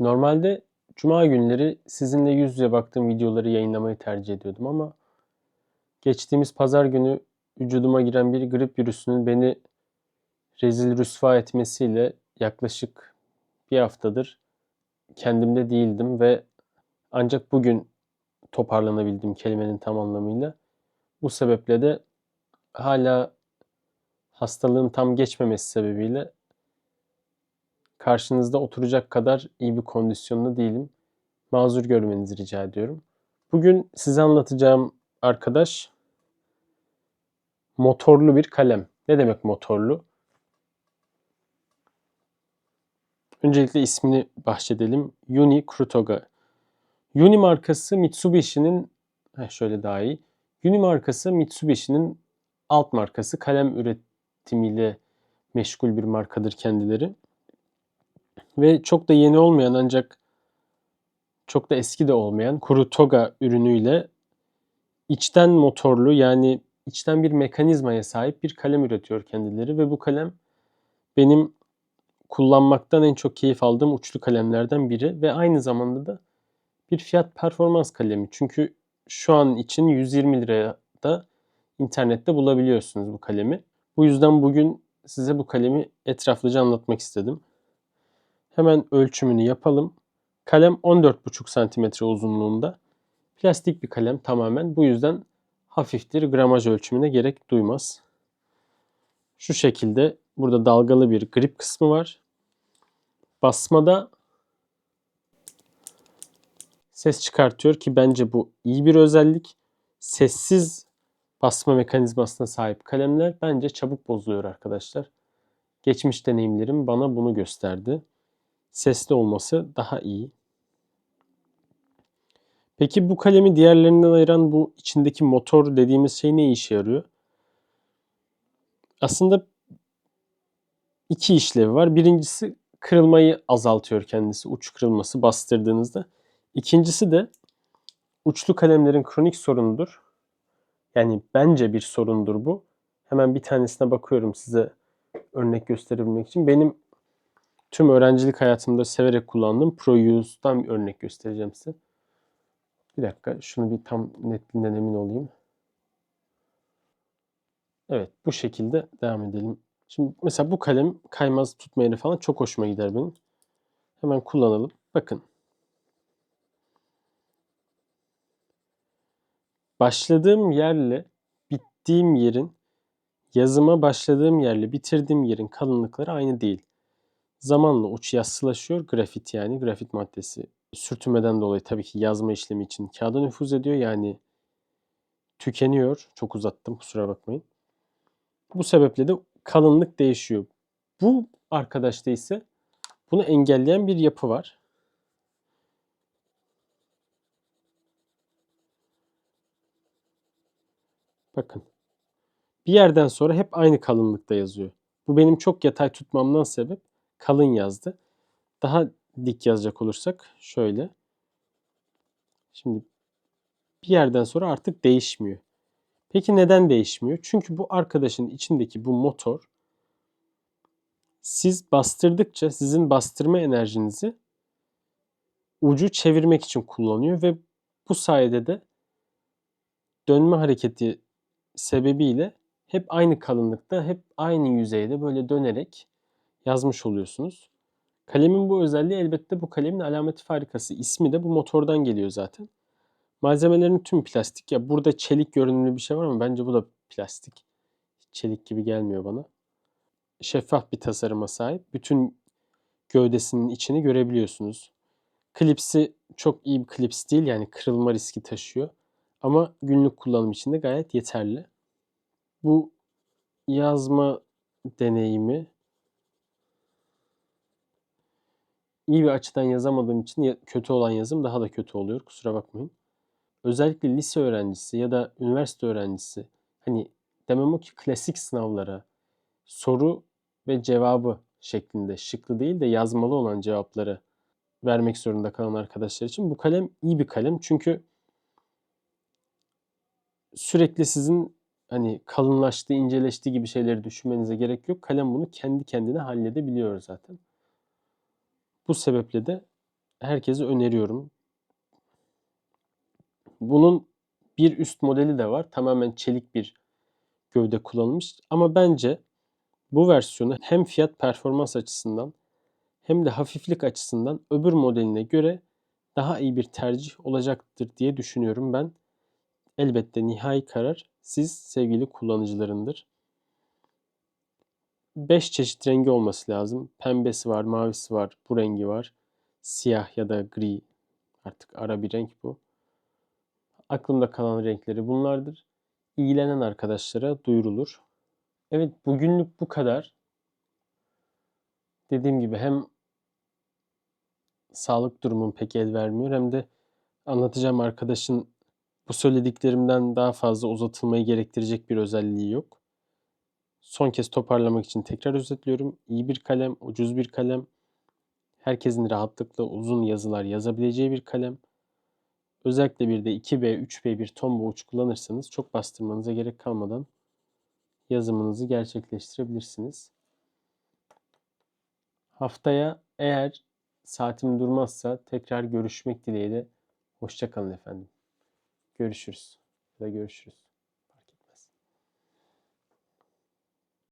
Normalde cuma günleri sizinle yüz yüze baktığım videoları yayınlamayı tercih ediyordum ama geçtiğimiz pazar günü vücuduma giren bir grip virüsünün beni rezil rüsva etmesiyle yaklaşık bir haftadır kendimde değildim ve ancak bugün toparlanabildim kelimenin tam anlamıyla. Bu sebeple de hala hastalığın tam geçmemesi sebebiyle karşınızda oturacak kadar iyi bir kondisyonda değilim. Mazur görmenizi rica ediyorum. Bugün size anlatacağım arkadaş motorlu bir kalem. Ne demek motorlu? Öncelikle ismini bahşedelim. Uni Krutoga. Uni markası Mitsubishi'nin şöyle daha iyi. Uni markası Mitsubishi'nin alt markası kalem üretimiyle meşgul bir markadır kendileri. Ve çok da yeni olmayan ancak çok da eski de olmayan Kurutoga ürünüyle içten motorlu yani içten bir mekanizmaya sahip bir kalem üretiyor kendileri ve bu kalem benim kullanmaktan en çok keyif aldığım uçlu kalemlerden biri ve aynı zamanda da bir fiyat performans kalemi. Çünkü şu an için 120 liraya da internette bulabiliyorsunuz bu kalemi. Bu yüzden bugün size bu kalemi etraflıca anlatmak istedim. Hemen ölçümünü yapalım. Kalem 14,5 cm uzunluğunda. Plastik bir kalem tamamen. Bu yüzden hafiftir. Gramaj ölçümüne gerek duymaz. Şu şekilde burada dalgalı bir grip kısmı var. Basmada ses çıkartıyor ki bence bu iyi bir özellik. Sessiz basma mekanizmasına sahip kalemler bence çabuk bozuluyor arkadaşlar. Geçmiş deneyimlerim bana bunu gösterdi. Sesli olması daha iyi. Peki bu kalemi diğerlerinden ayıran bu içindeki motor dediğimiz şey ne işe yarıyor? Aslında iki işlevi var. Birincisi kırılmayı azaltıyor kendisi. Uç kırılması bastırdığınızda. İkincisi de uçlu kalemlerin kronik sorunudur. Yani bence bir sorundur bu. Hemen bir tanesine bakıyorum size örnek gösterebilmek için. Benim tüm öğrencilik hayatımda severek kullandığım ProUse'dan bir örnek göstereceğim size. Bir dakika şunu bir tam netliğinden emin olayım. Evet bu şekilde devam edelim. Şimdi mesela bu kalem kaymaz tutma yeri falan çok hoşuma gider benim. Hemen kullanalım. Bakın. Başladığım yerle bittiğim yerin yazıma başladığım yerle bitirdiğim yerin kalınlıkları aynı değil. Zamanla uç yassılaşıyor. Grafit yani grafit maddesi sürtünmeden dolayı tabii ki yazma işlemi için kağıda nüfuz ediyor. Yani tükeniyor. Çok uzattım kusura bakmayın. Bu sebeple de kalınlık değişiyor. Bu arkadaşta ise bunu engelleyen bir yapı var. Bakın. Bir yerden sonra hep aynı kalınlıkta yazıyor. Bu benim çok yatay tutmamdan sebep kalın yazdı. Daha dik yazacak olursak şöyle. Şimdi bir yerden sonra artık değişmiyor. Peki neden değişmiyor? Çünkü bu arkadaşın içindeki bu motor siz bastırdıkça sizin bastırma enerjinizi ucu çevirmek için kullanıyor ve bu sayede de dönme hareketi sebebiyle hep aynı kalınlıkta, hep aynı yüzeyde böyle dönerek yazmış oluyorsunuz. Kalemin bu özelliği elbette bu kalemin alameti farikası. İsmi de bu motordan geliyor zaten. Malzemelerin tüm plastik. Ya burada çelik görünümlü bir şey var ama bence bu da plastik. Çelik gibi gelmiyor bana. Şeffaf bir tasarıma sahip. Bütün gövdesinin içini görebiliyorsunuz. Klipsi çok iyi bir klips değil yani kırılma riski taşıyor. Ama günlük kullanım için de gayet yeterli. Bu yazma deneyimi iyi bir açıdan yazamadığım için kötü olan yazım daha da kötü oluyor. Kusura bakmayın. Özellikle lise öğrencisi ya da üniversite öğrencisi hani demem o ki klasik sınavlara soru ve cevabı şeklinde şıklı değil de yazmalı olan cevapları vermek zorunda kalan arkadaşlar için bu kalem iyi bir kalem. Çünkü sürekli sizin hani kalınlaştı, inceleşti gibi şeyleri düşünmenize gerek yok. Kalem bunu kendi kendine halledebiliyor zaten. Bu sebeple de herkese öneriyorum. Bunun bir üst modeli de var. Tamamen çelik bir gövde kullanılmış. Ama bence bu versiyonu hem fiyat performans açısından hem de hafiflik açısından öbür modeline göre daha iyi bir tercih olacaktır diye düşünüyorum ben. Elbette nihai karar siz sevgili kullanıcılarındır. 5 çeşit rengi olması lazım. Pembesi var, mavisi var, bu rengi var. Siyah ya da gri artık ara bir renk bu. Aklımda kalan renkleri bunlardır. İlgilenen arkadaşlara duyurulur. Evet bugünlük bu kadar. Dediğim gibi hem sağlık durumum pek el vermiyor hem de anlatacağım arkadaşın bu söylediklerimden daha fazla uzatılmayı gerektirecek bir özelliği yok. Son kez toparlamak için tekrar özetliyorum. İyi bir kalem, ucuz bir kalem. Herkesin rahatlıkla uzun yazılar yazabileceği bir kalem. Özellikle bir de 2B, 3B bir tombo uç kullanırsanız çok bastırmanıza gerek kalmadan yazımınızı gerçekleştirebilirsiniz. Haftaya eğer saatim durmazsa tekrar görüşmek dileğiyle. Hoşçakalın efendim. Görüşürüz. Ya da görüşürüz.